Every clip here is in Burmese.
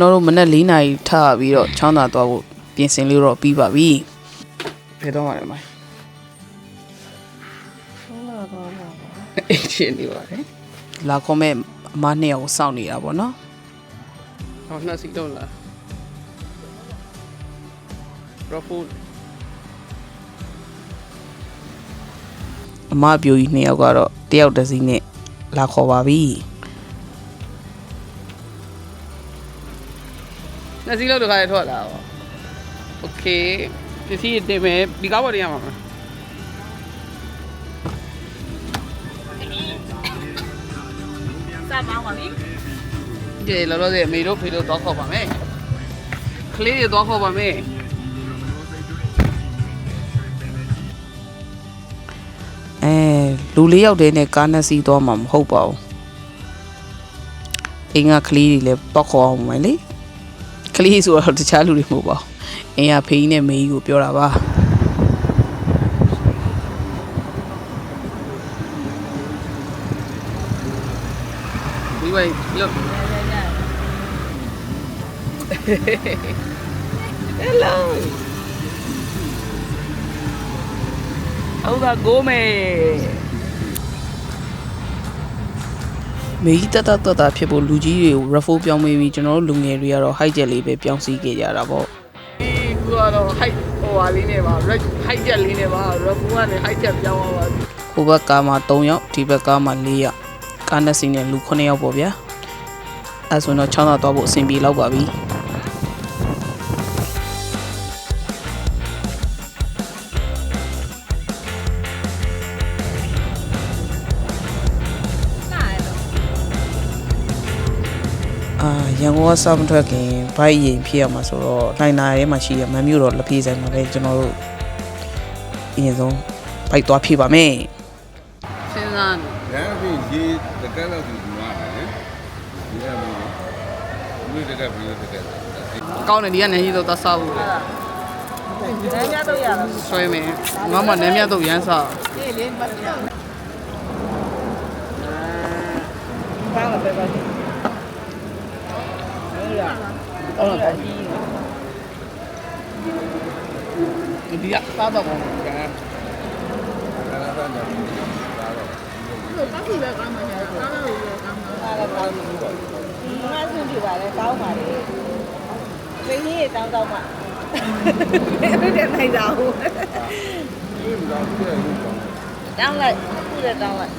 ကျွန်တော်တို့မနက်၄နာရီထပြီးတော့ချောင်းသာသွားဖို့ပြင်ဆင်လေးတော့ပြီးပါပြီဖယ်တော့မှာလေမိုင်းအေးရှင်နေပါတယ်လာခေါ်မဲ့အမနှစ်ယောက်ကိုစောင့်နေတာပေါ့နော်ဟောနှစ်စီတော့လားရဖူအမအပြိုကြီးနှစ်ယောက်ကတော့တယောက်တစ်စီးနဲ့လာခေါ်ပါပြီ နှစ်စီးလောက်တစ်ခါရထွက်လာပါโอเคပစ္စည်းတင်မယ်ဒီကားပေါ်တင်ရမှာမလား စမောင်းပါပြီ ဒီလောလောဆယ်အမေတို့ဖေတို့တော့ခေါ်ပါမယ်ကလေးတွေတော့ခေါ်ပါမယ်အဲလူလေးယောက်တည်းနဲ့ကားနှစ်စီးသွားမှာမဟုတ်ပါဘူးအင်းကကလေးတွေလည်းတော့ခေါ်အောင်မယ်လေက လေးဆိုတော့တခြားလူတွေမဟုတ်ပါဘူးအင်းကဖေးကြီးနဲ့မေကြီးကိုပြောတာပါဒီဝိုင်းလို့ Hello ဟုတ်ပါကိုမေ မေကြီးတတတတဖြစ်ဖို့လူကြီးတွေကို refer ပြောင်းမေးပြီးကျွန်တော်တို့လူငယ်တွေကတော့ high jet လေးပဲပြောင်းစီးခဲ့ကြတာပေါ့ဒီကတော့ high ဟိုဟာလေးနဲ့ပါ high jet လေးနဲ့ပါ refer ကနေ high jet ပြောင်းသွားပါပြီဟိုဘက်ကားမှာ3ယောက်ဒီဘက်ကားမှာ4ယောက်ကားနဲ့စီးနဲ့လူ9ယောက်ပေါ့ဗျာအဲဆိုတော့6တော့သွားဖို့အဆင်ပြေတော့ပါပြီ ရန်ကုန်ကစမထွက်ခင်ဘိုက်ရင်ဖြစ်ရမှာဆိုတော့နိုင်နာရဲမှာရှိရမန်မျိုးတော့လက်ပြေးဆိုင်မှာပဲကျွန်တော်တို့အရင်ဆုံးဘိုက်သွားဖြည့်ပါမယ်စဉ်းစားနေရန်ပြီရေတကက်လောက်ဒီမှာလေဒီရပြီလူတကက်ပြီးတကက်ကောင်းတယ်ဒီကနေဟိတော့သဆောက်ဘူးနည်းနည်းတော့ရတော့ဆွဲမယ်ငါမှနည်းမြတ်တော့ရမ်းဆောက်ဒီလေးပတ်ပြဘာလဲပဲပါ ဒီဟုတ်လားအော်တော့ဒီကစားတော့ဘောကဲကာလာတော့ညပြီးပါတော့ဘာဖြစ်လဲကောင်းမှာလဲကောင်းလို့ရကောင်းမှာအဲ့ဒါကောင်းလို့ငါဆုံးပြပါလေကောင်းပါလေဝင်းကြီးတောင်းတောင်းမှာဘယ်နဲ့နိုင်တာဟုတ်ဒီတော့ပြည့်ရုပ်ကောင်းတောင်းလိုက်ခုလည်းတောင်းလိုက်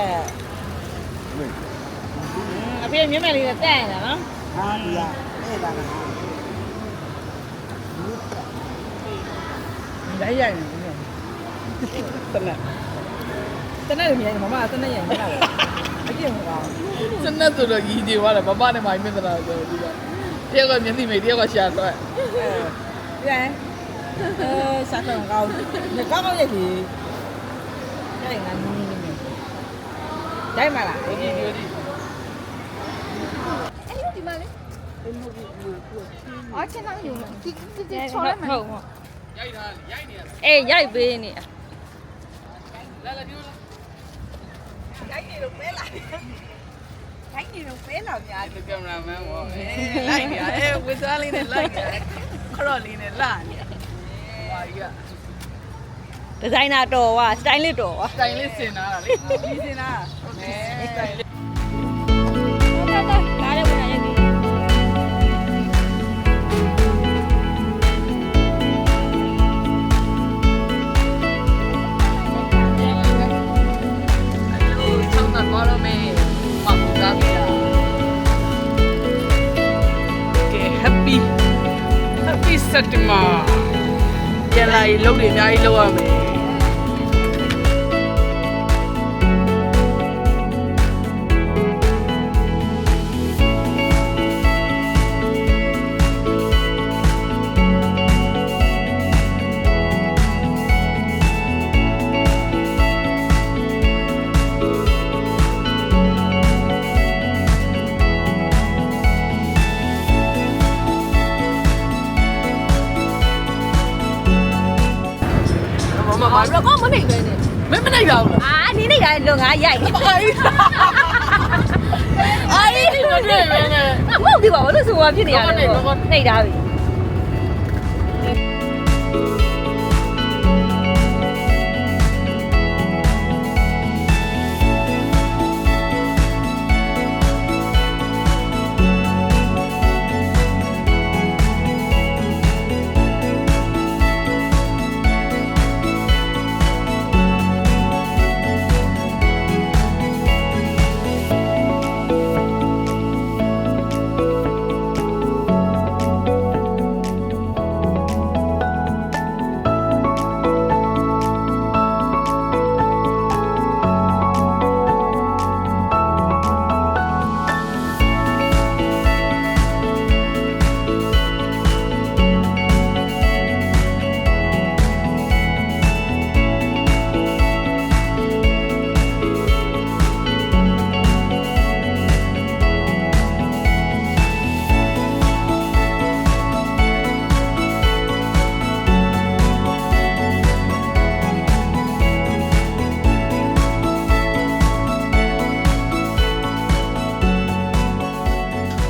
ဘယ်အဖေမျက်မှန်လေးနဲ့တက်နေတာနော်ဟာဒီကအဲ့ဒါကရိုက်ရိုက်နေတယ်တနက်တနက်လည်းမြိုင်မမတနက်ရိုင်မလားအကျင့်မကောင်းစနက်ဆိုတော့ကြီးနေသွားတယ်မမနဲ့မိုင်းမင်းသလားဆိုဒီကတယောက်ကမျက်စိမိတ်တယောက်ကရှာတော့ပြန်အဲစားတော့ကောင်းနေကောင်းကောင်းရိုက် ได้มาล่ะဒီဒီဒီအဲ့ဒီဒီမလေးအော်ချင်တော့ယူမကိကိကိချော်ရမယ်ဟုတ်ဟုတ်ရိုက်တာရိုက်နေရအေးရိုက်ပေးနေလာလာဒီလိုရိုက်နေလို့ပဲလာရိုက်နေလို့ပဲလာများဒီကင်မရာမန်ဟောအေးလိုက်နေအေးဝစ်သားလေးနဲ့လိုက်နေခရော့လေးနဲ့လာနေဟာရဒီဇိုင်နာတော်ဝါစတိုင်လစ်တော်ဝါစတိုင်လစ်စင်နာလေဒီစင်နာ ဟုတ်တယ်တိုင်လေးတာတာကားလေးဝင်ရည်ချောင်းတာသွားတော့မယ်ပတ်သားပြီလားကဲ happy happy september ပြန်လာရင်လုပ်တွေအများကြီးလုပ်ရမယ် မမမမရကောမနေပဲနဲ့မင်းမနိုင်တော့ဘူးအာနေနေတာလုံငါရိုက်လားအေးအေးဒီမနေပဲနဲ့မဟုတ်ပြီပါဘာလို့ဆိုသွားဖြစ်နေရလဲနေတာပြီ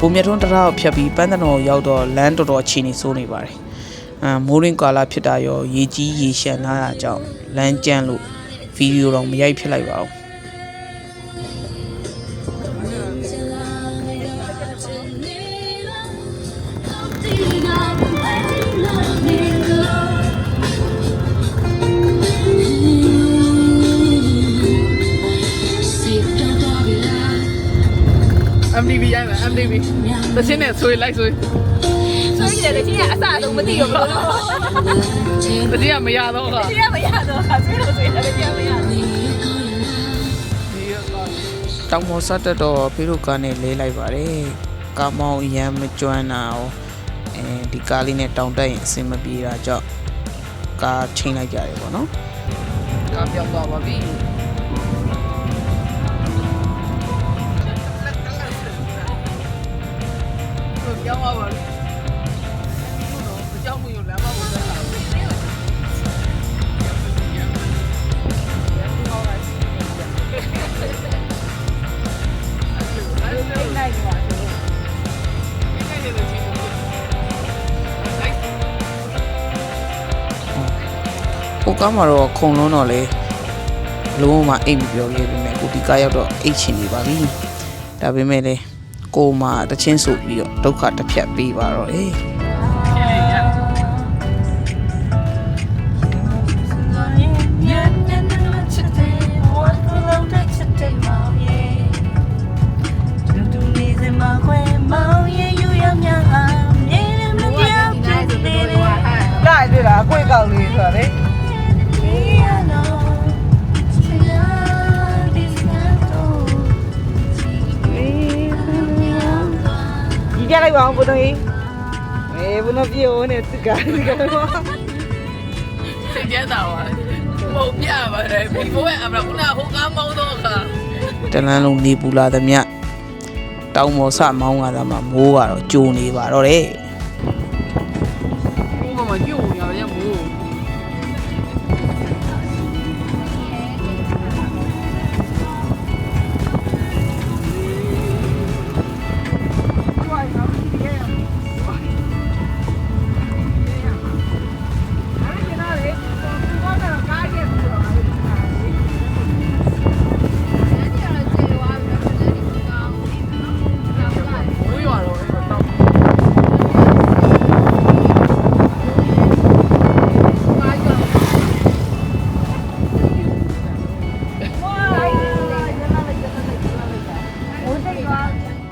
ဘုံမြတ်ထွန်းတရားကိုဖြတ်ပြီးပန်းတနော်ကိုရောက်တော့လမ်းတော်တော်အခြေအနေဆိုးနေပါတယ်။အဲမိုးရင်းကာလာဖြစ်တာရောရေကြီးရေရှမ်းလာတာကြောင့်လမ်းကျန်းလို့ဗီဒီယိုတော့မရိုက်ဖြစ်လိုက်ပါဘူး။။ MTV ရိုက်မယ် MTV တချင်းနဲ့ဆွေးလိုက်ဆွေးဆိုရင်လည်းဒီကအစအဆုံးမသိဘူးဘလို့တချင်းကမရတော့ကဒီကမရတော့ခါဆွေးလို့ဆိုရင်လည်းဒီကမရတော့တောင်ပေါ်ဆက်တက်တော့ဖေးတို့ကားနဲ့လဲလိုက်ပါတယ်ကားမောင်းအရမ်းမကျွမ်းတာရောအဲဒီကားလေးနဲ့တောင်တက်ရင်အဆင်မပြေတာကြောင့်ကားချိန်လိုက်ကြတယ်ပေါ့နော်ကားပြောင်းသွားပါပြီ ပြောင်းသွားပါပြီအကြောင်းမယူလမ်းမပေါ်တက်လာဘူးဟိုကားမှာတော့ခုံလုံးတော့လေလုံးဝအိတ်မပြောခဲ့ပြီမဲ့ကိုဒီကားရောက်တော့အိတ်ချင်နေပါပြီဒါပေမဲ့လေ ကိုမှတချင်းဆိုပြီးတော့ဒုက္ခတစ်ဖြတ်ပေးပါတော့လေလာ ပြလိုက်ပါအောင်ဘုံတော်ကြီးအေးဘုံတော်ပြေဦးနဲ့စကားစကားတော့စိတ်ကျတာပါပုံပြပါတယ်ဘီဘိုးရဲ့အမရခုနဟိုကားမောင်းတော့ခါတလန်းလုံးနေပူလာသမျှတောင်မော်ဆမောင်းလာတာမှမိုးကတော့ကြိုနေပါတော့တယ်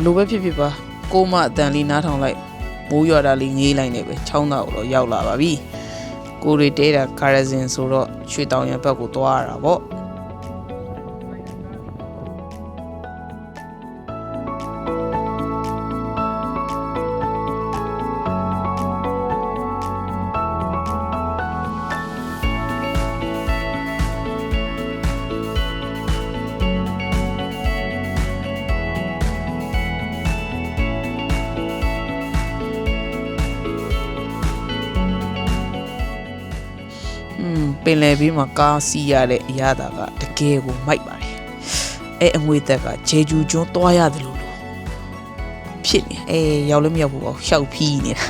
လိုပဲဖြစ်ဖြစ်ပါကိုမအတန်လေးနားထောင်လိုက်မိုးရွာတာလေးငေးလိုက်နေပဲချောင်းသားကိုတော့ရောက်လာပါပြီကိုရီတဲတာကာရဇင်ဆိုတော့ရွှေတောင်ရံဘက်ကိုသွားရတာပေါ့ င်လယ်ဘေးမှာကားစီးရတဲ့အရာတာကတကယ်ကိုမိုက်ပါတယ်အဲအငွေသက်ကဂျေဂျူကျွန်းသွားရတယ်လို့လို့ဖြစ်နေအဲရောက်လည်းမရောက်ဘူးပေါ့ရှောက်ဖီးနေတာ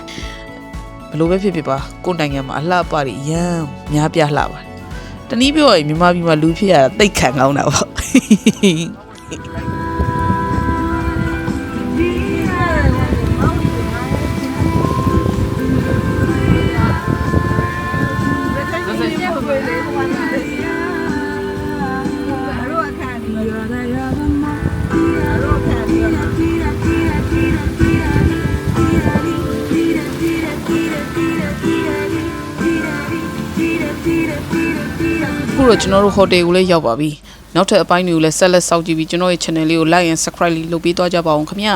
ဘလို့ပဲဖြစ်ဖြစ်ပါကိုယ်နိုင်ငံမှာအလှပတွေရမ်းများပြားလှပါတယ်တနည်းပြောရင်မြန်မာပြည်မှာလူဖြစ်ရတာတိတ်ခံကောင်းတာပေါ့ တော့ကျွန်တော်တို့ဟိုတယ်ကိုလည်းရောက်ပါပြီနောက်ထပ်အပိုင်းတွေကိုလည်းဆက်လက်စောင့်ကြည့်ပြီးကျွန်တော်ရဲ့ channel လေးကို like and subscribe လေးလုပ်ပေးသွားကြပါအောင်ခင်ဗျာ